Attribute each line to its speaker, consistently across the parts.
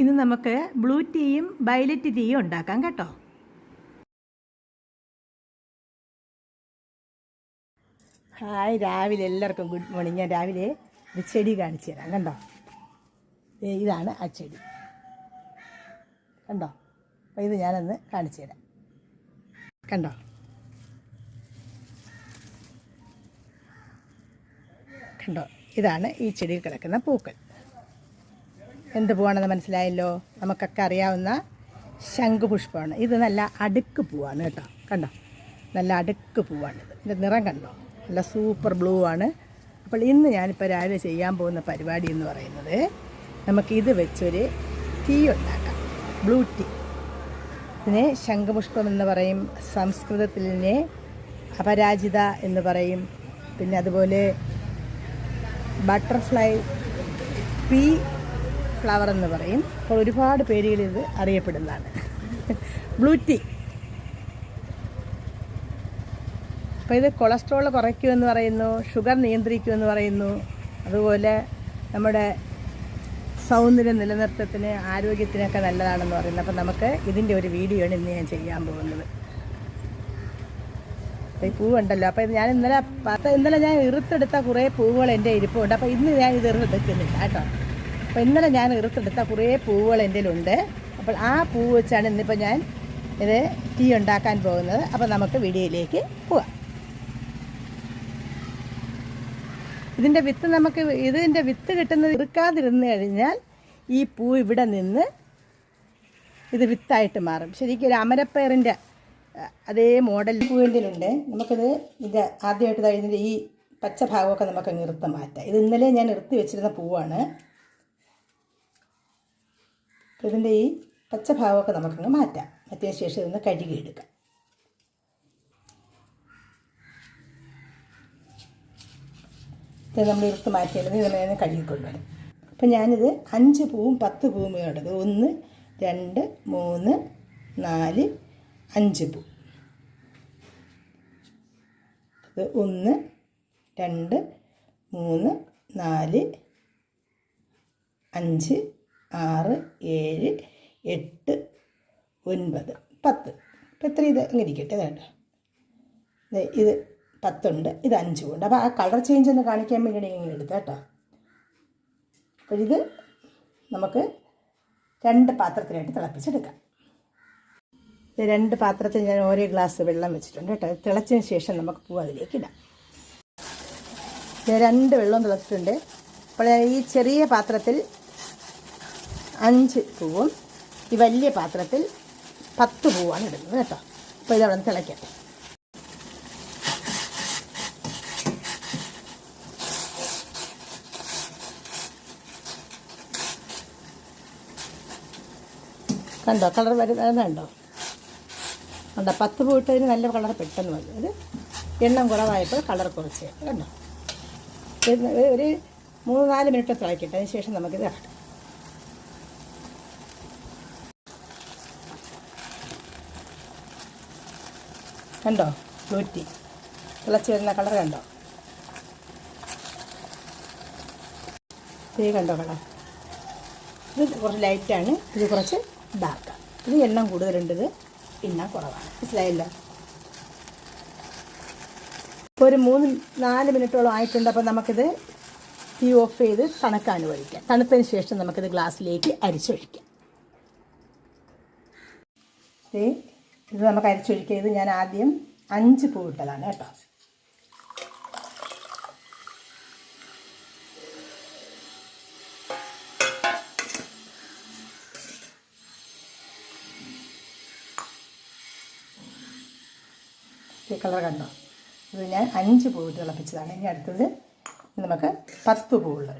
Speaker 1: ഇന്ന് നമുക്ക് blue ടീയും violet ടീയും ഉണ്ടാക്കാം കേട്ടോ. ഹായ് രാവിലെ എല്ലാവർക്കും ഗുഡ് മോർണിംഗ് ഞാൻ രാവിലെ ഒരു ചെടി കാണിച്ചു തരാം കണ്ടോ? ഇതാണ് ആ ചെടി. കണ്ടോ? അപ്പോൾ ഇത് ഞാനൊന്ന് കാണിച്ചു തരാം. കണ്ടോ? കണ്ടോ? ഇതാണ് ഈ ചെടിയിൽ കിടക്കുന്ന പൂക്കൾ. എന്ത് പൂവാണെന്ന് മനസ്സിലായല്ലോ? നമുക്കൊക്കെ അറിയാവുന്ന ശംഖുപുഷ്പമാണ്. ഇത് നല്ല അടുക്ക് പൂവാണ് കേട്ടോ. കണ്ടോ? നല്ല അടുക്ക് പൂവാണ് ഇത്. ഇതിന്റെ നിറം കണ്ടോ? നല്ല സൂപ്പർ ബ്ലൂ ആണ്. അപ്പോൾ ഇന്ന് ഞാനിപ്പോൾ രാവിലെ ചെയ്യാൻ പോകുന്ന പരിപാടി എന്ന് പറയുന്നത് നമുക്ക് നമുക്കിത് വെച്ചൊരു ടീ ഉണ്ടാക്കാം. Blue tea. ഇതിനെ ശംഖുപുഷ്പം എന്ന് പറയും സംസ്കൃതത്തിൽ ഇതിനെ അപരാജിത എന്ന് പറയും പിന്നെ അതുപോലെ ബട്ടർഫ്ലൈ പീ ഫ്ലവർ എന്ന് പറയും. അപ്പോൾ ഒരുപാട് പേരുകളിൽ ഇത് അറിയപ്പെടുന്നതാണ്. ബ്ലൂ ടീ അപ്പോൾ ഇത് കൊളസ്ട്രോൾ കുറയ്ക്കുമെന്ന് പറയുന്നു ഷുഗർ നിയന്ത്രിക്കുമെന്ന് പറയുന്നു. അതുപോലെ നമ്മുടെ സൗന്ദര്യ നിലനിർത്തത്തിന് ആരോഗ്യത്തിനൊക്കെ നല്ലതാണെന്ന് പറയുന്നത് അപ്പോൾ നമുക്ക് ഇതിന്റെ ഒരു വീഡിയോ ആണ് ഇന്ന് ഞാൻ ചെയ്യാൻ പോകുന്നത്. അപ്പോൾ ഈ പൂവുണ്ടല്ലോ. അപ്പോൾ ഞാൻ ഇന്നലെ ഇന്നലെ ഞാൻ ഇറുത്തെടുത്ത കുറേ പൂവുകൾ എന്റെ ഇരിപ്പുണ്ട്. അപ്പോൾ ഇന്ന് ഞാൻ ഇത് ഇറുത്തെടുക്കുന്നില്ല കേട്ടോ. അപ്പോൾ ഇന്നലെ ഞാൻ ഇറുത്തെടുത്ത കുറേ പൂവുകൾ എന്റെ ഉണ്ട് അപ്പോൾ ആ പൂവ് വെച്ചാണ് ഇന്നിപ്പോൾ ഞാൻ ഇത് ടീ ഉണ്ടാക്കാൻ പോകുന്നത്. അപ്പോൾ നമുക്ക് വീഡിയോയിലേക്ക് പോവാം. ഇതിന്റെ വിത്ത് നമുക്ക് ഇതിന്റെ വിത്ത് കിട്ടുന്നത് ഇറുക്കാതിരുന്ന് കഴിഞ്ഞാൽ ഈ പൂ ഇവിടെ നിന്ന് ഇത് വിത്തായിട്ട് മാറും. ശരിക്കും ഒരു അമരപ്പയറിന്റെ അതേ മോഡൽ പൂവിന്റെലുണ്ട് നമുക്കിത് ഇത് ആദ്യമായിട്ട് കഴിഞ്ഞിട്ട് ഈ പച്ച ഭാഗമൊക്കെ നമുക്ക് നിർത്തം മാറ്റാം. ഇത് ഇന്നലെ ഞാൻ നിർത്തി വെച്ചിരുന്ന പൂവാണ്. അപ്പോൾ ഇതിന്റെ ഈ പച്ച ഭാഗമൊക്കെ നമുക്കങ്ങ് മാറ്റാം. മാറ്റിയ ശേഷം ഇതൊന്ന് കഴുകിയെടുക്കാം. ഇത് നമ്മൾ ഇവർക്ക് മാറ്റിയത് ഇത് നേരെ കഴുകിക്കൊണ്ടുവരും. അപ്പം ഞാനിത് അഞ്ച് പൂവും പത്ത് പൂവും എടുക്കും ഒന്ന് രണ്ട് മൂന്ന് നാല് അഞ്ച് പൂ. ഇത് ഒന്ന് രണ്ട് മൂന്ന് നാല് അഞ്ച് ആറ് ഏഴ് എട്ട് ഒൻപത്. പത്ത്. ഇപ്പം എത്ര ഇത്? അങ്ങനെ ഇരിക്കട്ടെ വേണ്ട ഇത് പത്തുണ്ട് ഇത് അഞ്ചും ഉണ്ട്. അപ്പോൾ ആ കളർ ചേഞ്ച് ഒന്ന് കാണിക്കാൻ വേണ്ടിയാണ് ഇങ്ങനെ എടുത്തത് കേട്ടോ. അപ്പോൾ ഇത് നമുക്ക് രണ്ട് പാത്രത്തിലായിട്ട് തിളപ്പിച്ചെടുക്കാം. ഇത് രണ്ട് പാത്രത്തിൽ ഞാൻ ഓരോ ഗ്ലാസ് വെള്ളം വെച്ചിട്ടുണ്ട് കേട്ടോ. തിളച്ചതിന് ശേഷം നമുക്ക് പൂ അതിലേക്ക് ഇടാം. രണ്ട് വെള്ളം തിളച്ചിട്ടുണ്ട്. അപ്പോൾ ഈ ചെറിയ പാത്രത്തിൽ അഞ്ച് പൂവും. ഈ വലിയ പാത്രത്തിൽ പത്ത് പൂവാണ് ഇടുന്നത് കേട്ടോ. അപ്പോൾ ഇതവിടെ തിളയ്ക്കാം. കണ്ടോ? കളർ വരുന്നുണ്ടോ കണ്ടോ? പത്ത് പൂവിട്ടതിന് നല്ല കളർ പെട്ടെന്ന് വന്നു ഇത് എണ്ണം കുറവായപ്പോൾ കളർ കുറച്ച് കണ്ടോ? ഒരു മൂന്ന് നാല് മിനിറ്റ് തിളയ്ക്കട്ടെ. അതിന് ശേഷം നമുക്കിത് ഇറക്കാം കണ്ടോ? ബ്ലൂറ്റി തിളച്ച് വരുന്ന കളർ കണ്ടോ? ഇത് കണ്ടോ കളർ? ഇത് കുറച്ച് ലൈറ്റാണ് ഇത് കുറച്ച് ഡാർക്കാണ് ഇത് എണ്ണം കൂടുതലുണ്ട്. ഇത് എണ്ണം കുറവാണ്. മനസ്സിലായല്ലോ? ഇപ്പോൾ ഒരു മൂന്ന് നാല് മിനിറ്റോളം ആയിട്ടുണ്ട്. അപ്പോൾ നമുക്കിത് തീ ഓഫ് ചെയ്ത് തണുക്കാൻ ഒഴിക്കാം. തണുത്തതിന് ശേഷം നമുക്കിത് ഗ്ലാസ്സിലേക്ക് അരിച്ചൊഴിക്കാം. ഇത് നമുക്ക് അരിച്ചൊഴിക്കുക ഞാൻ ആദ്യം അഞ്ച് പൂ ഇട്ടതാണ് കേട്ടോ കളർ കണ്ടോ? ഇത് ഞാൻ അഞ്ച് പൂ ഇട്ട് തിളപ്പിച്ചതാണ്. ഇനി അടുത്തത് നമുക്ക് പത്ത് പൂവുള്ള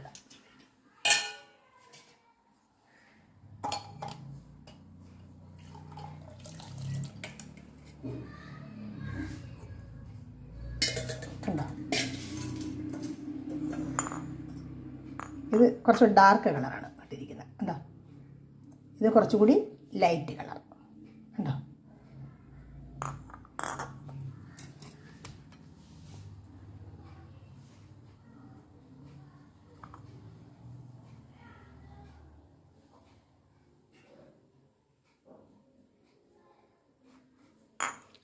Speaker 1: ഇത് കുറച്ച് ഡാർക്ക് കളറാണ് ഇട്ടിരിക്കുന്നത്. കണ്ടോ? ഇത് കുറച്ചുകൂടി ലൈറ്റ് കളർ കണ്ടോ?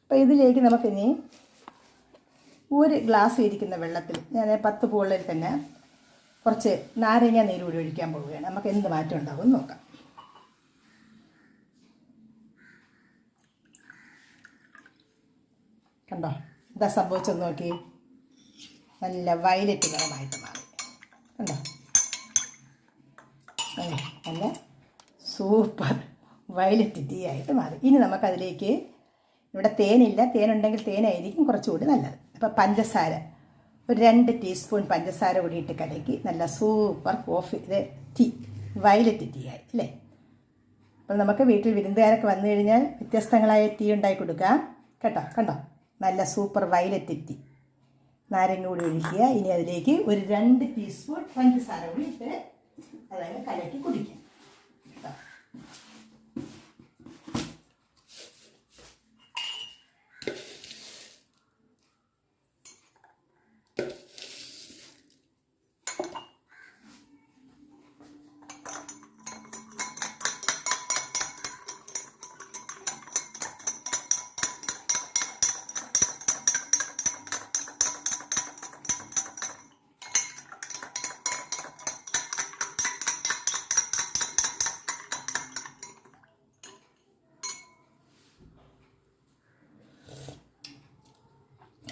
Speaker 1: അപ്പോൾ ഇതിലേക്ക് നമുക്കിനി ഒരു ഗ്ലാസ് ഇരിക്കുന്ന വെള്ളത്തിൽ ഞാൻ പത്ത് പൂളിൽ തന്നെ കുറച്ച് നാരങ്ങ നീര് കൂടി ഒഴിക്കാൻ പോവുകയാണ്. നമുക്ക് എന്ത് മാറ്റം ഉണ്ടാവും നോക്കാം. കണ്ടോ? എന്താ സംഭവിച്ചെന്ന് നോക്കി. നല്ല വയലറ്റ് നിറമായിട്ട് മാറി. കണ്ടോ? നല്ല സൂപ്പർ വയലറ്റ് ടീ ആയിട്ട് മാറി. ഇനി നമുക്കതിലേക്ക് ഇവിടെ തേനില്ല. തേനുണ്ടെങ്കിൽ തേനായിരിക്കും കുറച്ചുകൂടി നല്ലത്. അപ്പോൾ പഞ്ചസാര. ഒരു രണ്ട് ടീസ്പൂൺ പഞ്ചസാര കൂടി ഇട്ട് കലക്കി നല്ല സൂപ്പർ കോഫി ഇത് ടീ വയലറ്റ് ടീ ആയി അല്ലേ? അപ്പോൾ നമുക്ക് വീട്ടിൽ വിരുന്നുകാരൊക്കെ വന്നു കഴിഞ്ഞാൽ വ്യത്യസ്തങ്ങളായ ടീ ഉണ്ടാക്കി കൊടുക്കാം. കേട്ടോ? കണ്ടോ? നല്ല സൂപ്പർ വയലറ്റ് ടീ നാരങ്ങ കൂടി ഒഴിക്കുക. ഇനി അതിലേക്ക് ഒരു രണ്ട് ടീസ്പൂൺ പഞ്ചസാര കൂടി ഇട്ട് അതങ്ങ് കലക്കി കുടിക്കാം. കേട്ടോ?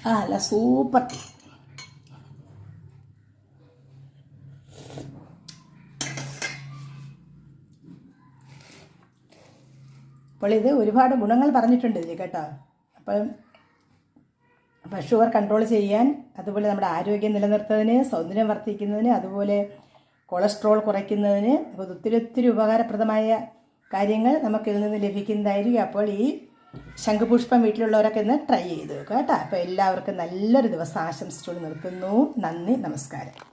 Speaker 1: ആ അല്ല സൂപ്പർ അപ്പോൾ ഇത് ഒരുപാട് ഗുണങ്ങൾ പറഞ്ഞിട്ടുണ്ട് ഇതിൽ കേട്ടോ. അപ്പം അപ്പം ഷുഗർ കൺട്രോൾ ചെയ്യാൻ അതുപോലെ നമ്മുടെ ആരോഗ്യം നിലനിർത്തുന്നതിന് സൗന്ദര്യം വർദ്ധിക്കുന്നതിന് അതുപോലെ കൊളസ്ട്രോൾ കുറയ്ക്കുന്നതിന് ഒത്തിരി ഒത്തിരി ഉപകാരപ്രദമായ കാര്യങ്ങൾ നമുക്കിതിൽ നിന്ന് ലഭിക്കുന്നതായിരിക്കും. അപ്പോൾ ഈ ശംഖുപുഷ്പം വീട്ടിലുള്ളവരൊക്കെ ഇന്ന് ട്രൈ ചെയ്ത് നോക്കുക കേട്ടോ. അപ്പോൾ എല്ലാവർക്കും നല്ലൊരു ദിവസം ആശംസിച്ചുകൊണ്ട് നിർത്തുന്നു. നന്ദി നമസ്കാരം.